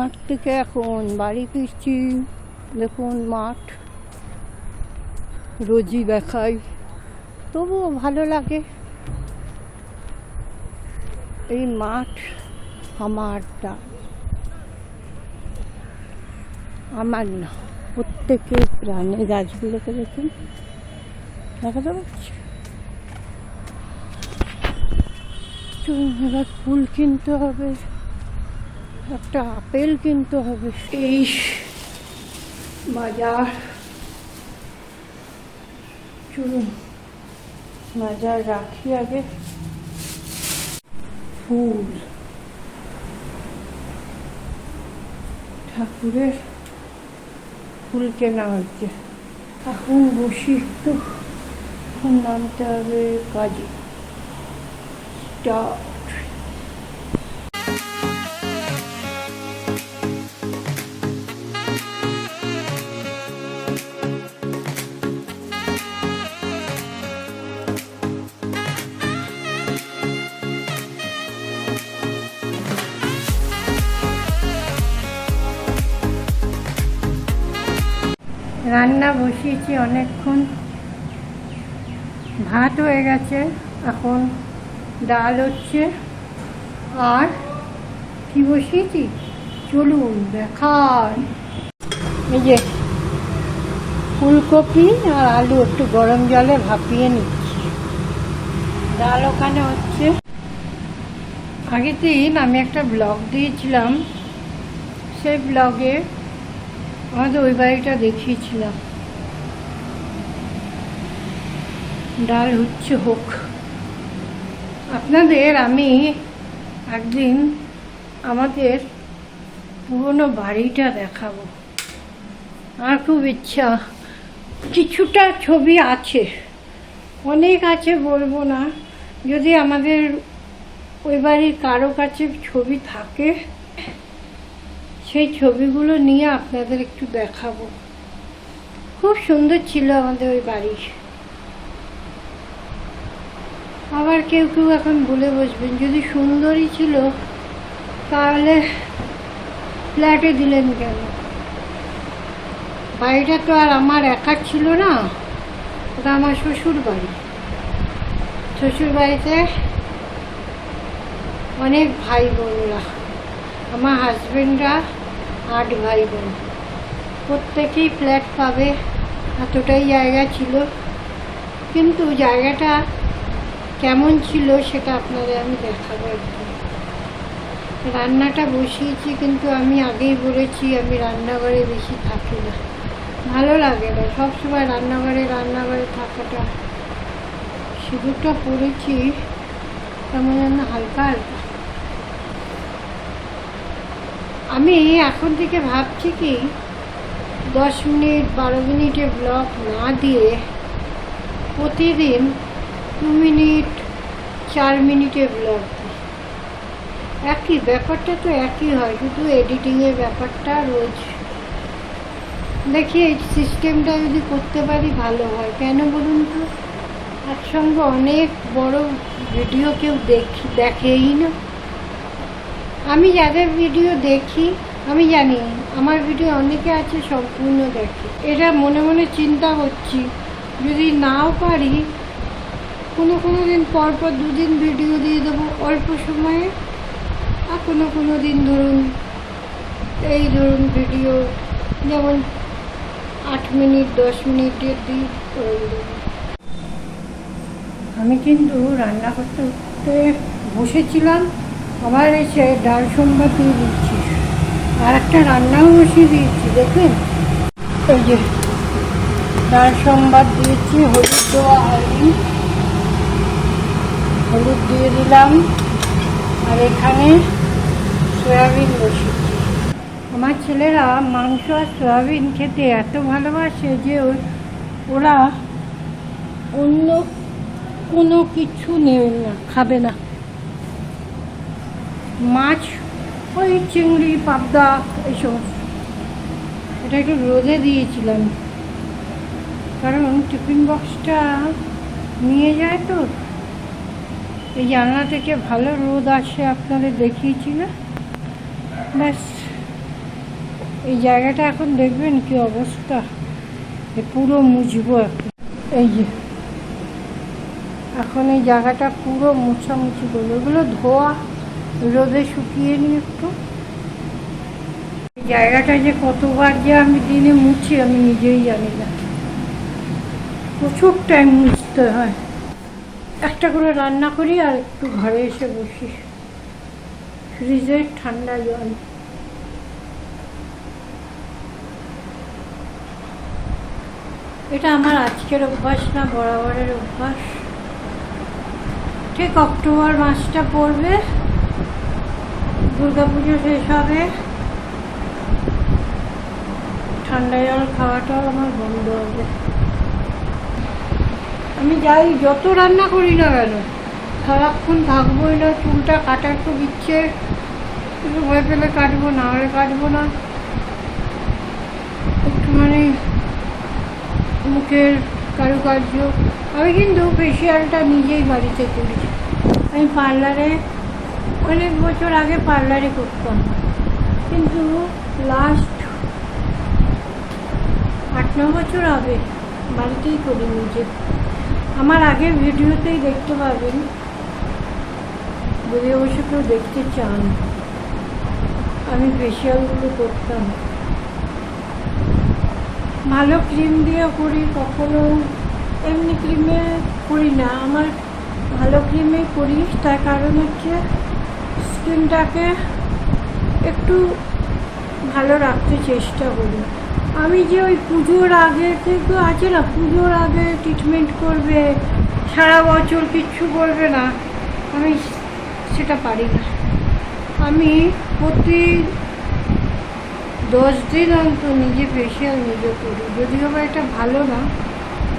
মাঠ থেকে এখন বাড়ি ফিরছি। দেখুন মাঠ। রোজই দেখাই। তবুও ভালো লাগে। এই মাঠ আমারটা আমার না। প্রত্যেকের প্রাণে গাছগুলোকে দেখুন। দেখা যাচ্ছে চলুন, এবার ফুল কিনতে হবে। একটা আপেল কিনতে হবে। এই বাজার। চলুন, বাজার রাখি আগে। ফুল। ঠাকুরের ফুল কেনা হচ্ছে। এখন বসি একটু। নামতে হবে কাজে। রান্না বসিয়েছি অনেকক্ষণ। ভাত হয়ে গেছে, এখন ডাল হচ্ছে। আর কি বসিয়েছি? চলুন, দেখান। এই যে ফুলকপি আর আলু একটু গরম জলে ভাপিয়ে নিচ্ছি। ডাল ওখানে হচ্ছে। আগের দিন আমি একটা ব্লগ দিয়েছিলাম। সেই ব্লগে আমাদের ওই বাড়িটা দেখিয়েছিলাম। ডাল হচ্ছে হোক। আপনাদের আমি একদিন আমাদের পুরনো বাড়িটা দেখাবো। আমার খুব ইচ্ছা। কিছুটা ছবি আছে। অনেক আছে বলব না। যদি আমাদের ওই বাড়ির কারও কাছে ছবি থাকে সেই ছবিগুলো নিয়ে আপনাদের একটু দেখাবো। খুব সুন্দর ছিল আমাদের ওই বাড়ি আবার কেউ কেউ এখন বলে বসবেন, যদি সুন্দরই ছিল, তাহলে ফ্ল্যাটে দিলেন কেন? বাড়িটা তো আর আমার একার ছিল না, ওটা আমার শ্বশুর বাড়ি। শ্বশুর বাড়িতে অনেক ভাই বোনরা, আমার হাজবেন্ডরা আট ভাই বোন। প্রত্যেকেই ফ্ল্যাট পাবে, এতটাই জায়গা ছিল। কিন্তু জায়গাটা কেমন ছিল সেটা আপনাদের আমি দেখাবো একটু। রান্নাটা বসিয়েছি, কিন্তু আমি আগেই বলেছি, আমি রান্নাঘরে বেশি থাকি না। ভালো লাগে না, সবসময় রান্নাঘরে রান্নাঘরে থাকাটা। সিঁদুরটা পড়েছি তেমন যেন হালকা হালকা। আমি এখন থেকে ভাবছি কি, দশ মিনিট, বারো মিনিটে ব্লগ না দিয়ে প্রতিদিন দু মিনিট, চার মিনিটে ব্লগ দিই। একই, ব্যাপারটা তো একই হয় কিন্তু এডিটিংয়ের ব্যাপারটা রোজ। দেখি এই সিস্টেমটা যদি করতে পারি ভালো হয়। কেন বলুন তো? একসঙ্গে অনেক বড় ভিডিও কেউ দেখি, দেখেই না। আমি যাদের ভিডিও দেখি, আমি জানি আমার ভিডিও অনেকে আছে সম্পূর্ণ দেখে। এটা মনে মনে চিন্তা করছি, যদি নাও পারি, কোনো কোনো দিন পরপর পর দুদিন ভিডিও দিয়ে দেবো, অল্প সময়ে। আর কোনো কোনো দিন ধরুন, এই ধরুন ভিডিও যেমন আট মিনিট, দশ মিনিটের দিই আমি কিন্তু রান্না করতে করতে বসেছিলাম আবার এসে ডাল সোমবার দিয়ে দিচ্ছি। আর একটা রান্নাও বসিয়ে দিয়েছি, দেখুন। এই যে ডাল সোমবার দিয়েছি, হলুদ দেওয়া হয়নি। হলুদ দিয়ে দিলাম। আর এখানে সয়াবিন বসিয়েছি। আমার ছেলেরা মাংস আর সয়াবিন খেতে এত ভালোবাসে যে ওরা অন্য কোনো কিছু নেবে না, খাবে না। মাছ, ওই চিংড়ি, পাবদা এই সমস্ত এটা একটু রোদে দিয়েছিলাম। কারণ টিফিন বক্সটা নিয়ে যায় তো। এই জানলা থেকে ভালো রোদ আসে আপনাদের দেখিয়েছি না? ব্যাস, এই জায়গাটা এখন দেখবেন কি অবস্থা। পুরো মুছবো এই যে, এখন এই জায়গাটা পুরো মুছামুছি করব। এগুলো ধোয়া রোদে শুকিয়ে নিই একটু। জায়গাটা যে কতবার যে আমি দিনে মুছি, আমি নিজেই জানি না। প্রচুর টাইম মুছতে হয়। একটা করে রান্না করি আর একটু ঘরে এসে বসি। ফ্রিজের ঠান্ডা জল। এটা আমার আজকের অভ্যাস না, বরাবরের অভ্যাস। ঠিক অক্টোবর মাসটা পড়বে। দুর্গাপুজো শেষ হবে। ঠান্ডা জল খাওয়াটাও আমার বন্ধ হবে। আমি যাই, যত রান্না করি না কেন, সারাক্ষণ থাকবোই না, চুলটা কাটার খুব ইচ্ছে একটু ভয় পেলে কাটবো, না হলে কাটবো না। একটুখানি মুখের কারুকার্য। আমি কিন্তু ফেসিয়ালটা নিজেই বাড়িতে করি। আমি পার্লারে অনেক বছর আগে পার্লারে করতাম। কিন্তু লাস্ট আট, ন বছর আগে বাড়িতেই করি নিজে আমার আগের ভিডিওতেই দেখতে পাবেন যদি অবশ্য কেউ দেখতে চান, আমি ফেসিয়ালগুলো করতাম। ভালো ক্রিম দিয়ে করি, কখনো এমনি ক্রিমে করি না, আমার ভালো ক্রিমে করি, তার কারণ হচ্ছে স্কিনটাকে একটু ভালো রাখতে চেষ্টা করি। আমি যে ওই পুজোর আগে থেকে আছে না, পুজোর আগে ট্রিটমেন্ট করবে, সারা বছর কিচ্ছু করবে না, আমি সেটা পারি না। আমি প্রতি দশ দিন অন্তর নিজে ফেসিয়াল নিজে করি, যদিও বা এটা ভালো না,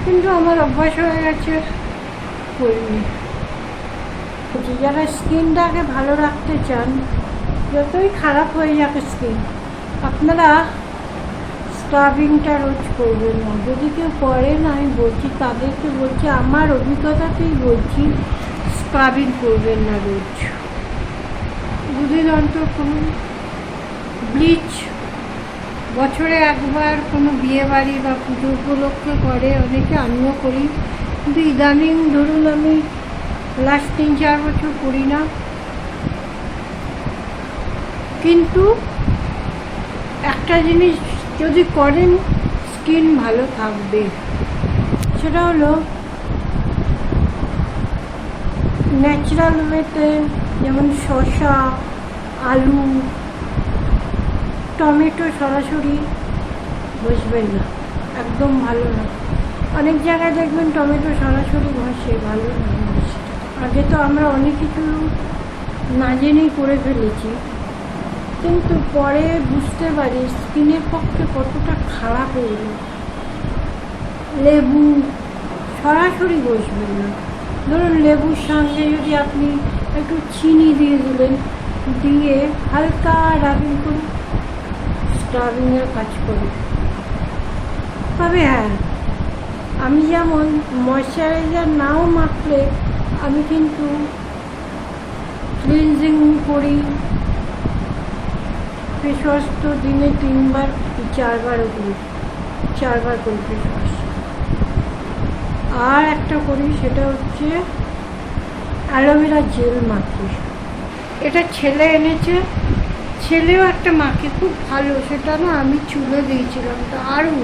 কিন্তু আমার অভ্যাস হয়ে গেছে, করিনি। বলছি, যারা স্কিনটাকে ভালো রাখতে চান যতই খারাপ হয়ে যাক স্কিন আপনারা স্ক্রাবিংটা রোজ করবেন না। যদি কেউ করেন আমি বলছি তাদেরকে বলছি আমার অভিজ্ঞতাতেই বলছি স্ক্রাবিং করবেন না রোজ। দুদিন অন্তর করুন ব্লিচ বছরে একবার কোনো বিয়েবাড়ি বা পুজো উপলক্ষে করে অনেকে আমিও করি। কিন্তু ইদানিং ধরুন আমি লাস্ট তিন চার বছর করি না। কিন্তু একটা জিনিস যদি করেন স্কিন ভালো থাকবে। সেটা হলো ন্যাচারাল ওয়েতে যেমন শসা, আলু, টমেটো সরাসরি বসবেন না, একদম ভালো না। অনেক জায়গায় দেখবেন টমেটো সরাসরি ঘষে ভালো না। আগে তো আমরা অনেক কিছু না জেনেই করে ফেলেছি। কিন্তু পরে বুঝতে পারি, স্কিনের পক্ষে কতটা খারাপ হয়ে গেল লেবু সরাসরি বসবেন না। ধরুন, লেবুর সঙ্গে যদি আপনি একটু চিনি দিয়ে দিলেন, দিয়ে হালকা রাবিং করে স্ক্রাবিংয়ের কাজ করে তবে হ্যাঁ আমি যেমন ময়শ্চারাইজার নাও মাখলে আমি কিন্তু ক্লিনজিং করি। ফেস ওয়াশ তো দিনে তিনবার চারবারও করি। চারবার করি ফেস ওয়াশ আর একটা করি, সেটা হচ্ছে অ্যালোভেরা জেল মাখি এটা ছেলে এনেছে। ছেলেও একটা মাকে খুব ভালো। সেটা না আমি চুলে দিয়েছিলাম, তো আরও।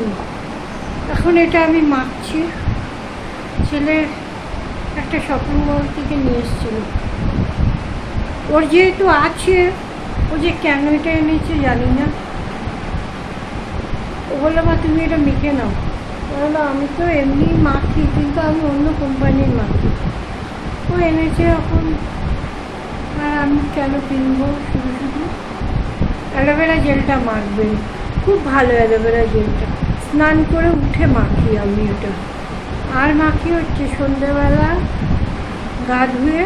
এখন এটা আমি মাখছি। ছেলের একটা শপিং মল থেকে নিয়ে এসেছিল। ওর যেহেতু আছে, ও যে কেন এটা এনেছে জানি না। ও বলল, মা, তুমি এটা মেখে নাও। বলল, আমি তো এমনি মাখি, কিন্তু আমি অন্য কোম্পানির মাখি। ও এনেছে এখন, আর আমি কেন কিনবো শুধু শুধু? অ্যালোভেরা জেলটা মাখবেন খুব ভালো অ্যালোভেরা জেলটা। স্নান করে উঠে মাখি আমি ওটা আর মাখি হচ্ছে সন্ধেবেলা গা ধুয়ে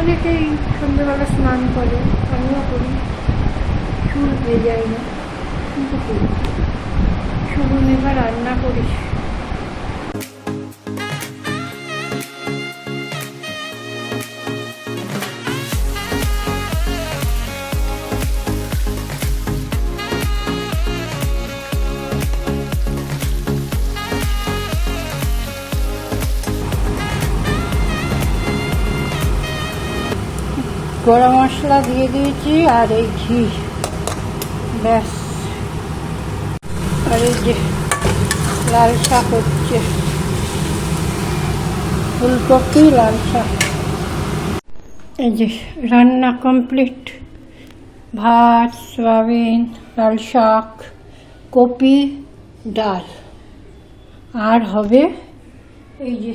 অনেকেই সন্ধেবেলা স্নান করে, আমিও করি। চুল পেয়ে যায় না, কিন্তু করি। শুধু এবার রান্না করি গরম মশলা দিয়ে দিয়েছি আর এই ঘি। ব্যাস। আর এই যে লাল শাক হচ্ছে। ফুলকপি, লাল শাক। এই যে রান্না কমপ্লিট ভাত, সয়াবিন, লাল শাক, কপি, ডাল। আর হবে এই যে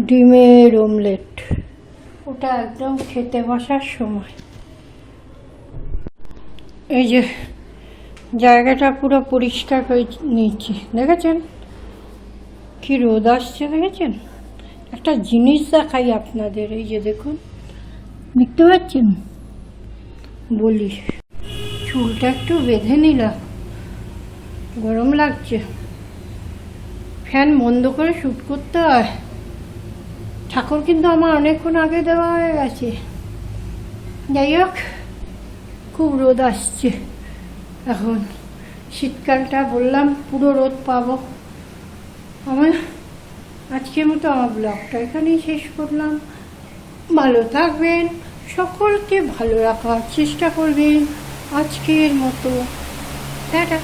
ডিমের অমলেট ওটা একদম খেতে বসার সময়। এই যে জায়গাটা পুরো পরিষ্কার করে নিয়েছি, দেখেছেন? কি রোদ আসছে, দেখেছেন? একটা জিনিস দেখাই আপনাদের, এই যে দেখুন, দেখতে পাচ্ছেন? বলি, চুলটা একটু বেঁধে নিলাম, গরম লাগছে। ফ্যান বন্ধ করে শ্যুট করতে হয়। ঠাকুর কিন্তু আমার অনেকক্ষণ আগে দেওয়া হয়ে গেছে। যাই হোক, খুব রোদ আসছে। এখন শীতকালটা বললাম, পুরো রোদ পাবো। আমার আজকের মতো আমার ব্লগটা এখানেই শেষ করলাম। ভালো থাকবেন, সকলকে ভালো রাখার চেষ্টা করবেন আজকের মতো। টাটা।